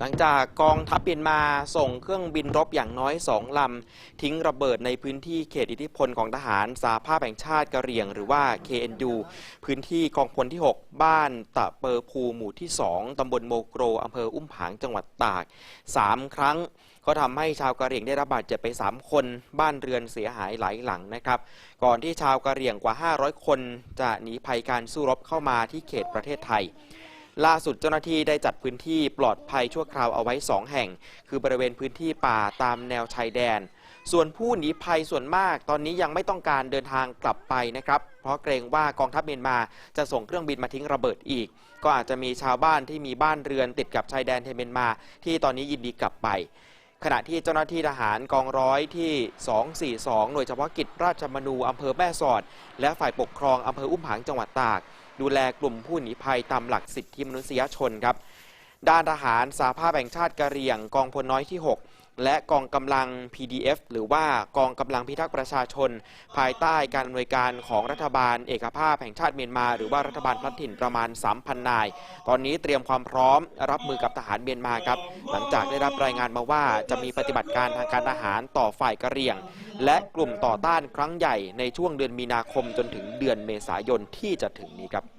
หลังจากกองทัพเมียนมาส่งเครื่องบินรบอย่างน้อยสองลำ ทิ้งระเบิดในพื้นที่เขตอิทธิพลของทหารสาภาพแห่งชาติกะเหรี่ยง หรือว่า KNU พื้นที่กองพลที่ 6 บ้านตะเปอร์ภูหมู่ที่ 2 ตำบลโมโกรอำเภออุ้มผางจังหวัดตาก 3 ครั้งก็ทำให้ชาวกะเหรี่ยงได้รับบาดเจ็บไป 3 คน บ้านเรือนเสียหายหลายหลังนะครับ ก่อนที่ชาวกะเหรี่ยงกว่า 500 คน จะหนีภัยการสู้รบเข้ามาที่เขตประเทศไทย ล่าสุดเจ้าหน้าที่ได้จัดพื้นที่ปลอดภัยชั่วคราวเอาไว้ 2 แห่ง คือบริเวณพื้นที่ป่าตามแนวชายแดน ส่วนผู้หนีภัยส่วนมาก ตอนนี้ยังไม่ต้องการเดินทางกลับไปนะครับ เพราะเกรงว่ากองทัพเมียนมาจะส่งเครื่องบินมาทิ้งระเบิดอีก ก็อาจจะมีชาวบ้านที่มีบ้านเรือนติดกับชายแดนเทเมียนมา ที่ตอนนี้ยินดีกลับไป ขณะที่เจ้าหน้าที่ทหารกองร้อยที่ 242 หน่วยเฉพาะกิจราชมนูอำเภอแม่สอด และฝ่ายปกครองอำเภออุ้มผางจังหวัดตาก ดูแลกลุ่มผู้หนีภัยตามหลักสิทธิมนุษยชนครับ ด้านทหารสาภาพแห่งชาติกะเหรี่ยงกองพลน้อยที่ 6 และกองกำลัง PDF หรือว่ากองกำลังพิทักษ์ประชาชน ภายใต้การอำนวยการของรัฐบาลเอกภาพแห่งชาติเมียนมา หรือว่ารัฐบาลพลัดถิ่นประมาณ 3,000 นาย ตอนนี้เตรียมความพร้อมรับมือกับทหารเมียนมาครับ หลังจากได้รับรายงานมาว่าจะมีปฏิบัติการทางการทหารต่อฝ่ายกะเหรี่ยง และกลุ่มต่อต้านครั้งใหญ่ในช่วงเดือนมีนาคมจนถึงเดือนเมษายนที่จะถึงนี้ครับ